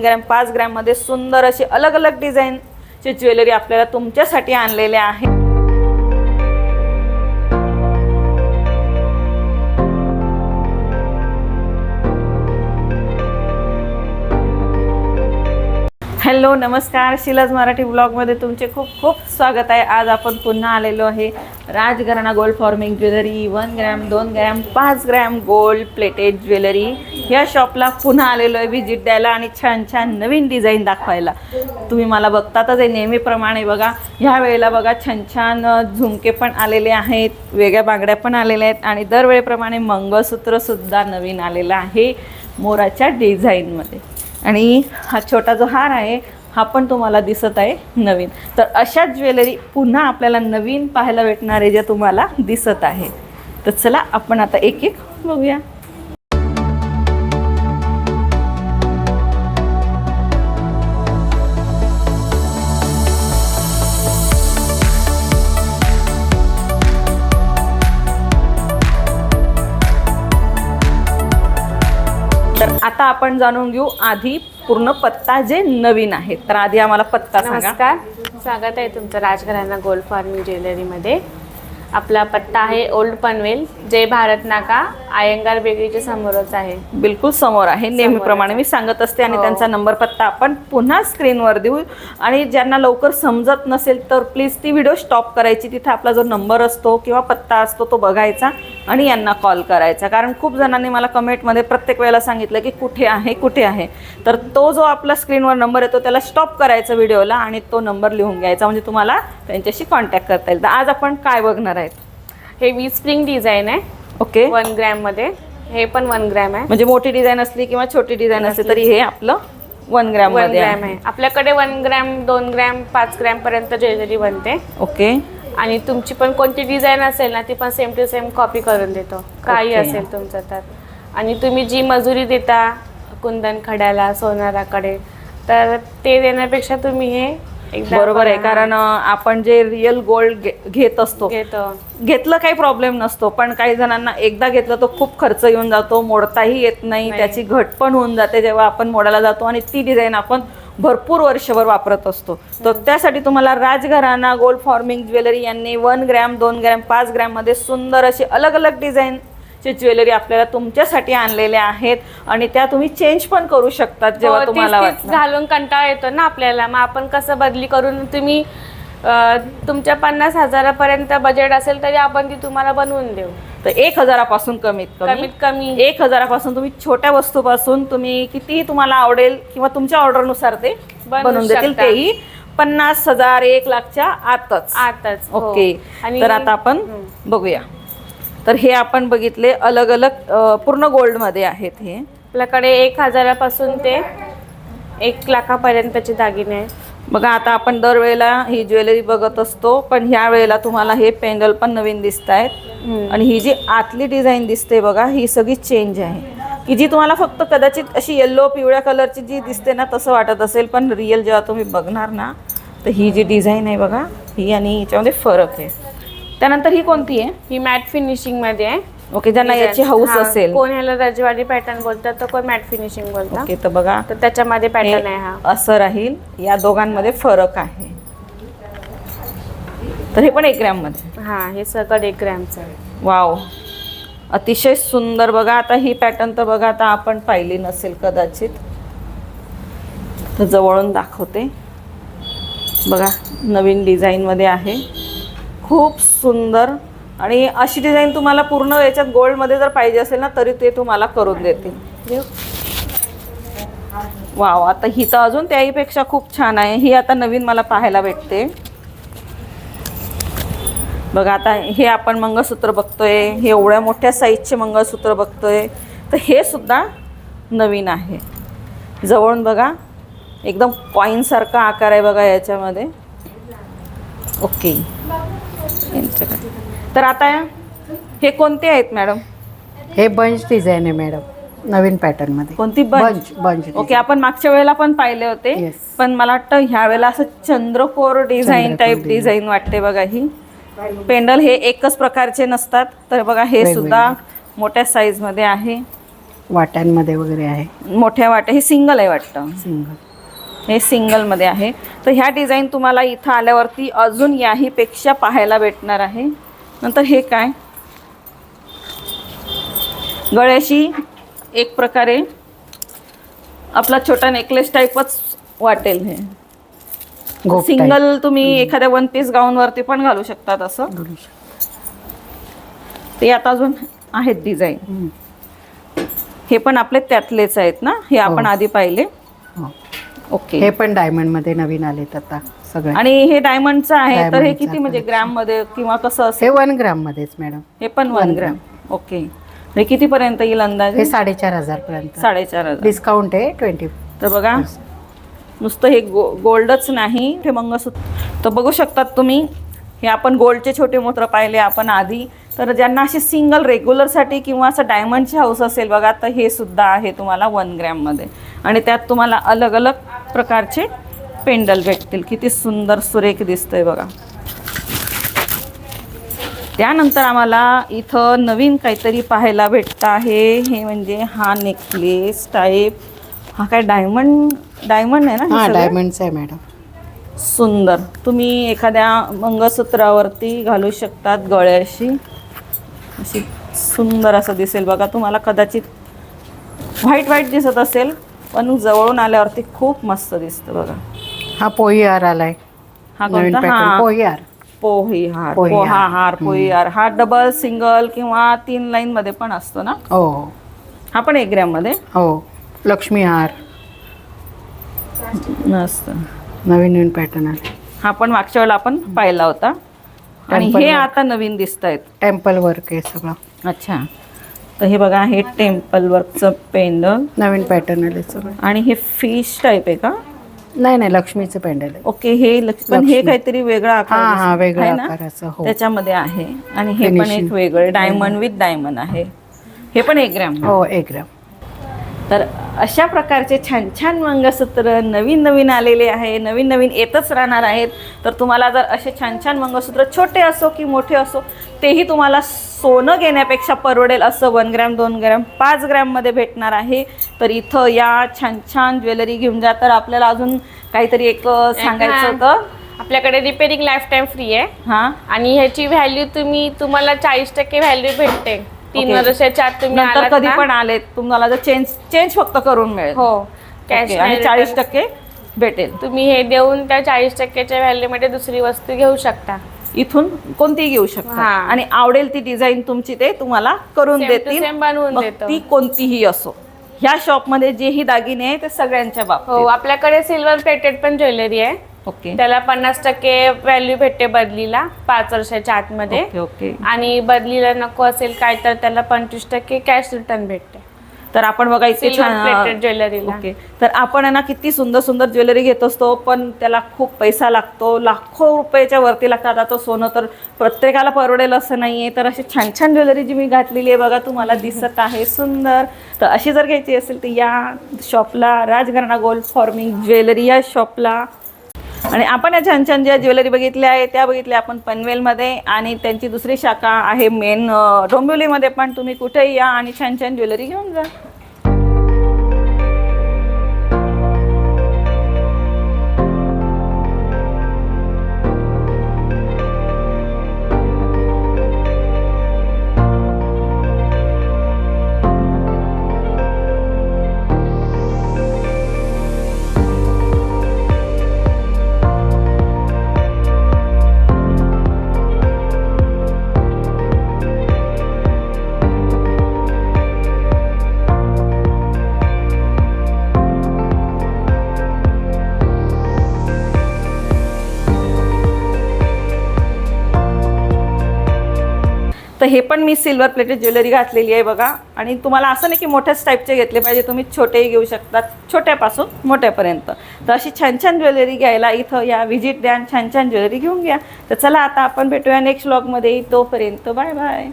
Gram पाच ग्रॅममध्ये सुंदर अशी अलग अलग डिझाईनची ज्वेलरी आपल्याला तुमच्यासाठी आणलेल्या आहे. हॅलो नमस्कार. शिलाज मराठी ब्लॉगमध्ये तुमचे खूप खूप स्वागत आहे. आज आपण पुन्हा आलेलो आहे Rajgharana gold forming jewellery. One gram दोन ग्रॅम पाच ग्रॅम गोल्ड प्लेटेड ज्वेलरी. या शॉपला पुन्हा आलेलो आहे व्हिजिट द्यायला आणि छान छान नवीन डिझाईन दाखवायला. तुम्ही मला बघतातच आहे नेहमीप्रमाणे बघा. ह्या वेळेला बघा छान छान झुमके पण आलेले आहेत वेगळ्या बांगड्या पण आलेल्या आहेत आणि दरवेळेप्रमाणे मंगळसूत्रसुद्धा नवीन आलेलं आहे मोराच्या डिझाईनमध्ये. आणि हा छोटा जो हार आहे हा पण तुम्हाला दिसत आहे नवीन. तर अशा ज्वेलरी पुन्हा आपल्याला नवीन पाहायला भेटणार आहे ज्या तुम्हाला दिसत आहे. तर चला आपण आता एक एक बघूया. तर आता आपण जाणून घेऊ आधी पूर्ण पत्ता जे नवीन आहे. तर आधी आम्हाला पत्ता सांगा. नमस्कार. स्वागत आहे तुमचं राजघराणा गोल्ड फार्मिंग ज्वेलरीमध्ये. आपला पत्ता आहे ओल्ड पनवेल जय भारत नाका आयंगार बेकरीच्या समोरच आहे. बिलकुल समोर आहे नेहमीप्रमाणे मी सांगत असते आणि हो. त्यांचा नंबर पत्ता आपण पुन्हा स्क्रीनवर देऊ. आणि ज्यांना लवकर समजत नसेल तर प्लीज ती व्हिडिओ स्टॉप करायची. तिथे आपला जो नंबर असतो किंवा पत्ता असतो तो बघायचा आणि यांना कॉल करायचा. कारण खूप जणांनी मला कमेंटमध्ये प्रत्येक वेळेला सांगितलं की कुठे आहे कुठे आहे. तर तो जो आपला स्क्रीनवर नंबर येतो त्याला स्टॉप करायचा व्हिडिओला आणि तो नंबर लिहून घ्यायचा. म्हणजे तुम्हाला त्यांच्याशी कॉन्टॅक्ट करता येईल. तर आज आपण काय बघणार आहेत? हे वी स्प्रिंग डिझाईन आहे. ओके वन ग्रॅममध्ये. हे पण वन ग्रॅम आहे. म्हणजे मोठी डिझाईन असली किंवा छोटी डिझाईन असली तरी हे आपलं वन ग्रॅम वनमध्ये ग्रॅम आहे. आहे. आपल्याकडे वन ग्रॅम दोन ग्रॅम पाच ग्रॅम पर्यंत ज्वेलरी बनते. ओके आणि तुमची पण कोणती डिझाईन असेल ना ती पण सेम टू सेम कॉपी करून देतो. काही Okay. असेल तुमचं तर. आणि तुम्ही जी मजुरी देता कुंदन खड्याला सोनाराकडे तर ते देण्यापेक्षा तुम्ही हे बरोबर आहे कारण आपण जे रिअल गोल्ड घेत असतो घेतो. घेतलं काही प्रॉब्लेम नसतो पण काही जणांना एकदा घेतलं तो खूप खर्च येऊन जातो मोडताही येत नाही. त्याची घट पण होऊन जाते जेव्हा आपण मोडायला जातो आणि ती डिझाईन आपण भरपूर वर्षभर वापरत असतो. तर त्यासाठी तुम्हाला राजघराणा गोल्ड फॉर्मिंग ज्वेलरी यांनी वन ग्रॅम दोन ग्रॅम पाच ग्रॅममध्ये सुंदर अशी अलग अलग डिझाईनची ज्वेलरी आपल्याला तुमच्यासाठी आणलेल्या आहेत आणि त्या तुम्ही चेंज पण करू शकतात जेव्हा हो, तुम्हाला तीच वाटलं घालून कंटाळा येतो ना आपल्याला. मग आपण कसं बदली करून तुम्ही अं, तुमच्या पन्नास हजारापर्यंत बजेट असेल तरी आपण ती तुम्हाला बनवून देऊ. तर एक हजारापासून कमीत कमी. कमीत कमी. एक हजारापासून तुम्ही छोट्या वस्तूपासून तुम्ही कितीही तुम्हाला आवडेल किंवा तुमच्या ऑर्डरनुसार ते बनवू बनवून देतील शकता. तेही पन्नास हजार एक लाखच्या आतच. आताच हो. ओके. आणि तर आता आपण. बघूया. तर हे आपण बघितले अलग अलग पूर्ण गोल्डमध्ये आहेत हे. आपल्याकडे एक हजारापासून ते एक लाखापर्यंतचे दागिने बघा आता आपण दरवेळेला ही ज्वेलरी बघत असतो पण ह्या वेळेला तुम्हाला हे पेंडल पण नवीन दिसत आहेत. आणि ही जी आतली डिझाईन दिसते बघा ही सगळी चेंज आहे. की जी तुम्हाला फक्त कदाचित अशी येल्लो पिवळ्या कलरची जी दिसते ना तसं वाटत असेल पण रिअल जेव्हा तुम्ही बघणार ना तर ही जी डिझाईन आहे बघा ही आणि हिच्यामध्ये फरक आहे. त्यानंतर ही कोणती आहे? ही मॅट फिनिशिंगमध्ये आहे. ओके ज्यांना याची हौस हा, असेल. कोण ह्याला रजवाडी पॅटर्न बोलतात तर कोण मॅट फिनिशिंग बोलतात ओके तर बघा तर त्याच्यामध्ये पॅटर्न आहे हा. असं राहील. या दोघांमध्ये फरक आहे. तर हे पण एक ग्रॅममध्ये. हा हे सगळं एक ग्रॅमचं आहे. वाव अतिशय सुंदर. बघा आता ही पॅटर्न तर बघा आता आपण पाहिली नसेल कदाचित. तर जवळून दाखवते. बघा नवीन डिझाईनमध्ये आहे. खूप सुंदर आणि अशी डिझाईन तुम्हाला पूर्ण याच्यात गोल्डमध्ये जर पाहिजे असेल ना तरी ते तुम्हाला करून देतील? वाव आता ही तर अजून त्याहीपेक्षा खूप छान आहे. ही आता नवीन मला पाहायला भेटते. बघा आता हे आपण मंगळसूत्र बघतोय. हे एवढ्या मोठ्या साईजचे मंगळसूत्र बघतोय. तर हे सुद्धा नवीन आहे. जवळून बघा एकदम कॉईनसारखा आकार आहे बघा याच्यामध्ये. ओके यांच्याकडे. तर आता हे कोणते आहेत मॅडम? हे बंच डिझाईन आहे मॅडम. नवीन पॅटर्नमध्ये. कोणती बंच? बंच ओके आपण मागच्या वेळेला पण पाहिले होते Yes. पण मला वाटतं ह्या वेळेला असं चंद्रकोर डिझाईन चंद्रकोर टाईप design. डिझाईन वाटते बघा ही. पेंडल हे एकच प्रकारचे नसतात तर बघा हे वेगवेगळे. सुद्धा मोठ्या साईजमध्ये आहे. वाट्यांमध्ये वगैरे आहे. मोठ्या वाट्या हे सिंगल आहे वाटतं. सिंगल हे सिंगलमध्ये आहे. तर ह्या डिझाईन तुम्हाला इथं आल्यावरती अजून याहीपेक्षा पाहायला भेटणार आहे. नंतर हे काय? गळ्याशी एक प्रकारे आपला छोटा नेकलेस टाईपच वाटेल हे. सिंगल तुम्ही एखाद्या वन पीस गाऊनवरती पण घालू शकतात असं. ते आता अजून आहेत डिझाईन. हे पण आपले त्यातलेच आहेत ना? हे आपण हो. आधी पाहिले. हो. ओके. हे पण डायमंडमध्ये नवीन आलेत आता सगळे. आणि हे डायमंडचं आहे तर हे डायमंडचं किती म्हणजे. ग्रॅममध्ये किंवा कसं हे असेल वन ग्राम मध्येच मॅडम. हे पण वन ग्रॅम. ओके. हे किती पर्यंत येईल हे अंदाजे साडेचार हजार पर्यंत साडेचार हजार. डिस्काउंट आहे ट्वेंटी. तर बघा नुसतं हे गो गोल्डच नाही हे मंगळसूत्र. तर बघू शकतात तुम्ही हे आपण गोल्डचे छोटे मोत्र पाहिले आपण आधी. तर ज्यांना अशी सिंगल रेग्युलरसाठी किंवा असं डायमंडची हाऊस असेल बघा तर हे सुद्धा आहे तुम्हाला वन ग्रॅममध्ये. आणि त्यात तुम्हाला अलग अलग प्रकारचे पेंडल भेटतील. किती सुंदर सुरेख दिसतंय बघा. त्यानंतर आम्हाला इथं नवीन काहीतरी पाहायला भेटतं आहे. हे म्हणजे हा नेकलेस टाईप. हा काय डायमंड डायमंड आहे ना? डायमंडचं आहे मॅडम. सुंदर. तुम्ही एखाद्या मंगळसूत्रावरती घालू शकतात गळ्याशी. अशी सुंदर असं दिसेल बघा. तुम्हाला कदाचित व्हाईट व्हाईट दिसत असेल पण जवळून आल्यावरती खूप मस्त दिसतं बघा. हा पोई हार आलाय. हा नवीन कोणता? पॅटर्न. हा. पोई हार पोही हार पोही पोहा हार. हार पोही हार हा डबल सिंगल किंवा तीन लाईन मध्ये पण असतो ना? हो. हो पण एक ग्रॅममध्ये? हो. लक्ष्मी हार. मस्त. नवीन नवीन पॅटर्न आले. हा पण मागच्या वेळेला आपण पाहिला होता. आणि हे. आता नवीन दिसत आहेत टेम्पल वर्क आहे सगळं. अच्छा. तर हे बघा हे टेम्पल वर्कचं पेंडल नवीन पॅटर्न आले सगळं. आणि हे फिश टाईप आहे का? नाही नाही लक्ष्मीचं पेंडल आहे. ओके हे लक्ष- पण हे काहीतरी वेगळा आकार हा हा दिसत वेगळ्या आहे ना? आकाराचं हो. त्याच्यामध्ये आहे. आणि हे पण Finishing. एक वेगळं डायमंड विथ डायमंड आहे. हे पण एक ग्रॅम हो एक ग्राम तर अशा प्रकारचे छान छान मंगळसूत्र नवीन नवीन आलेले आहे. नवीन नवीन येतच राहणार आहेत. तर तुम्हाला जर असे छान छान मंगळसूत्र छोटे असो की मोठे असो तेही तुम्हाला सोनं घेण्यापेक्षा परवडेल असं वन ग्रॅम दोन ग्रॅम पाच ग्रॅममध्ये भेटणार आहे. तर इथं या छान छान ज्वेलरी घेऊन जा. तर आपल्याला अजून काहीतरी एक सांगायचं होतं. आपल्याकडे रिपेरिंग लाईफ टाईम फ्री आहे. हां. आणि ह्याची व्हॅल्यू तुम्ही तुम्हाला चाळीस टक्के व्हॅल्यू भेटते. तीन. वर्षाच्या आत तुम्ही नंतर आलात कधी ना- पण आले तुम्हाला जर चेंज चेंज फक्त करून मिळेल. हो. कॅश आणि चाळीस टक्के भेटेल. तुम्ही हे देऊन त्या चाळीस टक्क्याच्या व्हॅल्यू मध्ये दुसरी वस्तू घेऊ शकता. इथून कोणतीही घेऊ शकता. हा. आणि आवडेल ती डिझाईन तुमची ते तुम्हाला करून Same to देतील. same बनवून मग देतो. ती कोणतीही असो. ह्या शॉपमध्ये जेही दागिने आहे ते सगळ्यांच्या हो बाबतीत आपल्याकडे सिल्वर प्लेटेड पण ज्वेलरी आहे. ओके. त्याला पन्नास टक्के व्हॅल्यू भेटते बदलीला पाच वर्षाच्या आतमध्ये. Okay okay. आणि बदलीला नको असेल काय तर त्याला पंचवीस टक्के कॅश रिटर्न भेटते. तर आपण बघा इथे छान ज्वेलरीला ओके. तर आपण ना किती सुंदर सुंदर ज्वेलरी घेत असतो पण त्याला खूप पैसा लागतो. लाखो रुपयाच्या वरती लागतात. आता सोनं तर प्रत्येकाला परवडेल असं नाही आहे तर अशी छान छान ज्वेलरी जी मी घातलेली आहे बघा तुम्हाला दिसत आहे. सुंदर. तर अशी जर घ्यायची असेल तर या शॉपला राजघराणा गोल्ड फॉर्मिंग ज्वेलरी या शॉपला आणि आपण या छान छान ज्या ज्वेलरी बघितल्या आहे त्या बघितल्या आपण पनवेलमध्ये. आणि त्यांची दुसरी शाखा आहे मेन डोंबिवलीमध्ये. पण तुम्ही कुठेही या आणि छान छान ज्वेलरी घेऊन जा. तर हे पण मी सिल्वर प्लेटेड ज्वेलरी घातलेली आहे बघा. आणि तुम्हाला असं नाही की मोठ्याच टाईपचे घेतले पाहिजे तुम्ही छोटेही घेऊ शकतात छोट्यापासून मोठ्यापर्यंत. तर अशी छान छान ज्वेलरी घ्यायला इथं या व्हिजिट द्या आणि छान छान ज्वेलरी घेऊन घ्या. तर चला आता आपण भेटूया नेक्स्ट व्लॉगमध्ये तोपर्यंत बाय बाय